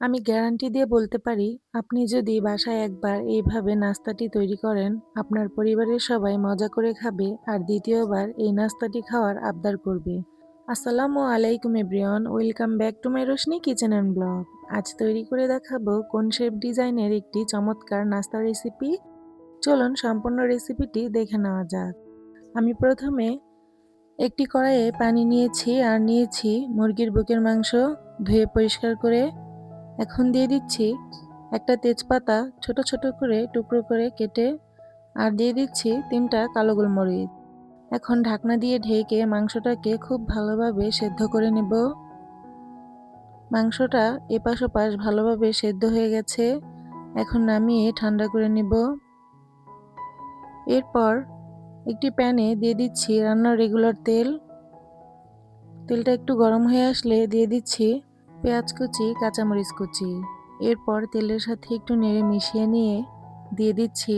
আমি গ্যারান্টি দিয়ে বলতে পারি, আপনি যদি বাসায় একবার এইভাবে নাস্তাটি তৈরি করেন, আপনার পরিবারের সবাই মজা করে খাবে আর দ্বিতীয়বার এই নাস্তাটি খাওয়ার আবদার করবে। আসসালামু আলাইকুম everyone, welcome back to my Roshni kitchen and blog. আজ তৈরি করে দেখাবো কোন শেপ ডিজাইনের একটি চমৎকার নাস্তা রেসিপি। চলুন সম্পূর্ণ রেসিপিটি দেখে নেওয়া যাক। আমি প্রথমে একটি কড়াইয়ে পানি নিয়েছি আর নিয়েছি মুরগির বুকের মাংস ধুয়ে পরিষ্কার করে এখন দিয়ে দিচ্ছি একটা তেজপাতা ছোট ছোট করে টুকরো করে কেটে, আর দিয়ে দিচ্ছি তিনটা কালো গোলমরিচ। এখন ঢাকনা দিয়ে ঢেকে মাংসটাকে খুব ভালোভাবে সেদ্ধ করে নেব। মাংসটা এপাশ ওপাশ ভালোভাবে সেদ্ধ হয়ে গেছে। এখন নামিয়ে ঠান্ডা করে নেব। এরপর একটি প্যানে দিয়ে দিচ্ছি রান্নার রেগুলার তেল। তেলটা একটু গরম হয়ে আসলে দিয়ে দিচ্ছি পেঁয়াজ কুচি, কাঁচামরিচ কুচি। এরপর তেলের সাথে একটু নেড়ে মিশিয়ে নিয়ে দিয়ে দিচ্ছি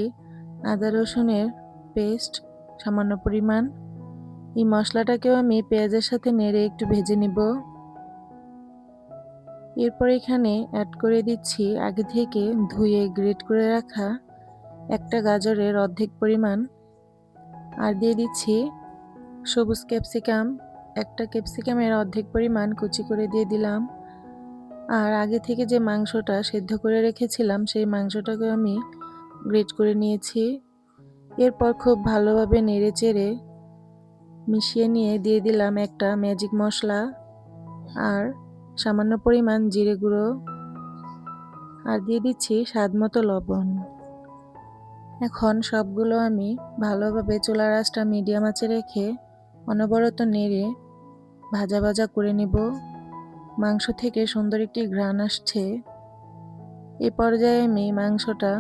আদা রসুনের পেস্ট, সামান্য পরিমাণ। এই মশলাটাকেও আমি পেঁয়াজের সাথে নেড়ে একটু ভেজে নিব। এরপর এখানে অ্যাড করে দিচ্ছি আগে থেকে ধুয়ে গ্রেট করে রাখা একটা গাজরের অর্ধেক পরিমাণ। আর দিয়ে দিচ্ছি সবুজ ক্যাপসিকাম একটা ক্যাপসিকামের অর্ধেক পরিমাণ কুচি করে দিয়ে দিলাম। আর আগে থেকে যে মাংসটা সেদ্ধ করে রেখেছিলাম, সেই মাংসটাকে আমি গ্রেট করে নিয়েছি। এরপর খুব ভালোভাবে নেড়ে চেড়ে মিশিয়ে নিয়ে দিয়ে দিলাম একটা ম্যাজিক মশলা আর সামান্য পরিমাণ জিরে গুঁড়ো আর দিয়ে দিচ্ছি স্বাদ মতো লবণ। এখন সবগুলো আমি ভালোভাবে চুলার আঁচটা মিডিয়াম আঁচে রেখে অনবরত নেড়ে ভাজা ভাজা করে নেব। মাংস থেকে সুন্দর একটি ঘ্রাণ আসছে। এ পর্যায়ে আমি মাংসটা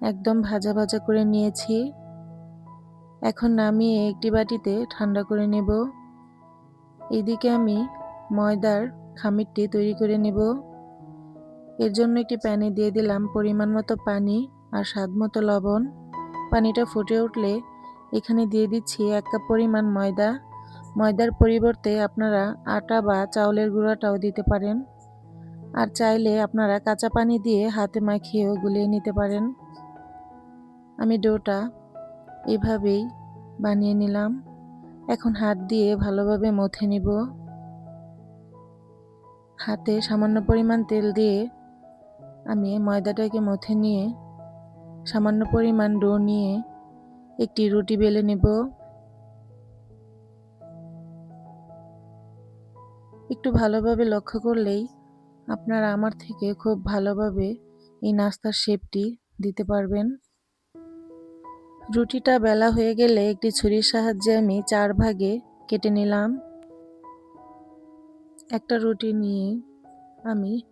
একদম ভাজা ভাজা করে নিয়েছি। এখন নামিয়ে একটি বাটিতে ঠান্ডা করে নেব। এদিকে আমি ময়দার খামিরটি তৈরি করে নেব। এর জন্য একটি প্যানে দিয়ে দিলাম পরিমাণ মতো পানি আর স্বাদ মতো লবণ। পানিটা ফুটে উঠলে এখানে দিয়ে দিচ্ছি এক কাপ পরিমাণ ময়দা। ময়দার পরিবর্তে আপনারা আটা বা চাউলের গুঁড়াটাও দিতে পারেন। আর চাইলে আপনারা কাঁচা পানি দিয়ে হাতে মাখিয়েও গুলিয়ে নিতে পারেন। আমি ডোটা এভাবেই বানিয়ে নিলাম। এখন হাত দিয়ে ভালোভাবে মথে নিব। হাতে সামান্য পরিমাণ তেল দিয়ে আমি ময়দাটাকে মথে নিয়ে সামান্য পরিমাণ ডো নিয়ে একটি রুটি বেলে নেব। একটু ভালোভাবে লক্ষ্য করলেই আপনারা আমার থেকে খুব ভালোভাবে এই নাস্তার শেপটি দিতে পারবেন। রুটিটা বেলা হয়ে গেলে একটি ছুরির সাহায্যে আমি চার ভাগে কেটে নিলাম। একটা রুটি নিয়ে আমি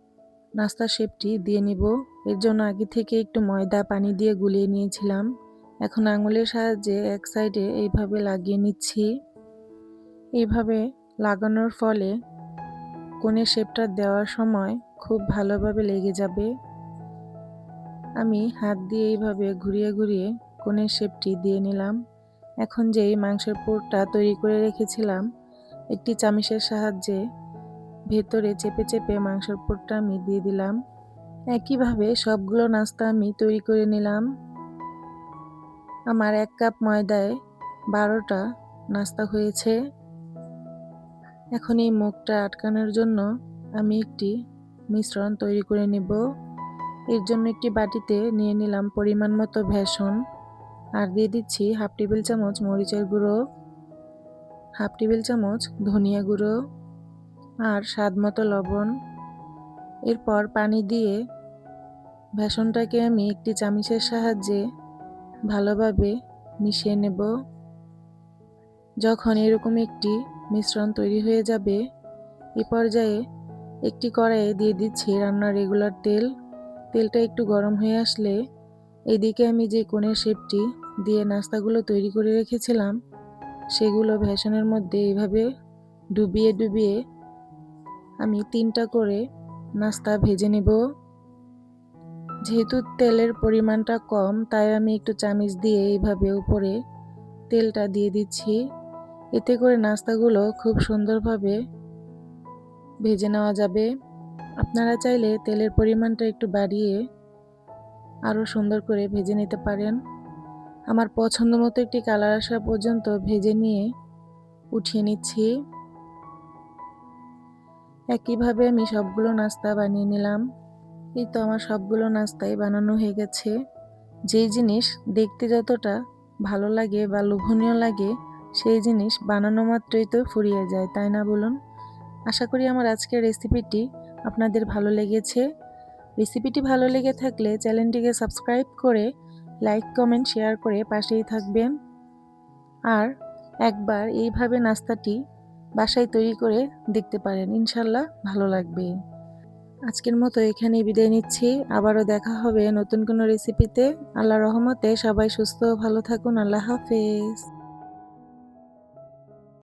নাস্তার শেপটি দিয়ে নিব। এর জন্য আগে থেকে একটু ময়দা, পানি দিয়ে গুলিয়ে নিয়েছিলাম। এখন আঙুলের সাহায্যে এক সাইডে এইভাবে লাগিয়ে নিচ্ছি। এইভাবে লাগানোর ফলে কোণের শেপটা দেওয়ার সময় খুব ভালোভাবে লেগে যাবে। আমি হাত দিয়ে এইভাবে ঘুরিয়ে ঘুরিয়ে কোণের শেপটি দিয়ে নিলাম। এখন যেই মাংসের পুরটা তৈরি করে রেখেছিলাম, একটি চামিচের সাহায্যে ভেতরে চেপে চেপে মাংসের পুরটা আমি দিয়ে দিলাম। একইভাবে সবগুলো নাস্তা আমি তৈরি করে নিলাম। আমার এক কাপ ময়দায় বারোটা নাস্তা হয়েছে। এখন এই মুখটা আটকানোর জন্য আমি একটি মিশ্রণ তৈরি করে নেব। এর জন্য একটি বাটিতে নিয়ে নিলাম পরিমাণ মতো ভেষণ আর দিয়ে দিচ্ছি হাফ টেবিল চামচ মরিচের গুঁড়ো, হাফ টেবিল চামচ ধনিয়া গুঁড়ো আর স্বাদ মতো লবণ। এরপর পানি দিয়ে ভেষণটাকে আমি একটি চামিচের সাহায্যে ভালোভাবে মিশিয়ে নেব। যখন এরকম একটি মিশ্রণ তৈরি হয়ে যাবে। এ পর্যায়ে একটি কড়াইয়ে দিয়ে দিচ্ছি রান্নার রেগুলার তেল। তেলটা একটু গরম হয়ে আসলে এদিকে আমি যে কোণের শেপটি দিয়ে নাস্তাগুলো তৈরি করে রেখেছিলাম, সেগুলো ভ্যাসনের মধ্যে এইভাবে ডুবিয়ে ডুবিয়ে আমি তিনটা করে নাস্তা ভেজে নেব। যেহেতু তেলের পরিমাণটা কম, তাই আমি একটু চামিচ দিয়ে এইভাবে উপরে তেলটা দিয়ে দিচ্ছি। এতে করে নাস্তাগুলো খুব সুন্দরভাবে ভেজে নেওয়া যাবে। আপনারা চাইলে তেলের পরিমাণটা একটু বাড়িয়ে আরও সুন্দর করে ভেজে নিতে পারেন। আমার পছন্দ মতো একটি কালার আসা পর্যন্ত ভেজে নিয়ে উঠিয়ে নিচ্ছি। একইভাবে আমি সবগুলো নাস্তা বানিয়ে নিলাম। এই তো আমার সবগুলো নাস্তাই বানানো হয়ে গেছে। যেই জিনিস দেখতে যতটা ভালো লাগে বা লোভনীয় লাগে সেই জিনিস বানানো মাত্রই তো ফুরিয়ে যায়, তাই না বলুন? আশা করি আমার আজকের রেসিপিটি আপনাদের ভালো লেগেছে। রেসিপিটি ভালো লেগে থাকলে চ্যানেলটিকে সাবস্ক্রাইব করে লাইক, কমেন্ট, শেয়ার করে পাশেই থাকবেন। আর একবার এইভাবে নাস্তাটি বাসায় তৈরি করে দেখতে পারেন, ইনশাল্লাহ ভালো লাগবে। আজকের মতো এখানেই বিদায় নিচ্ছি। আবারও দেখা হবে নতুন কোনো রেসিপিতে। আল্লাহ রহমতে সবাই সুস্থ ভালো থাকুন। আল্লাহ হাফেজ।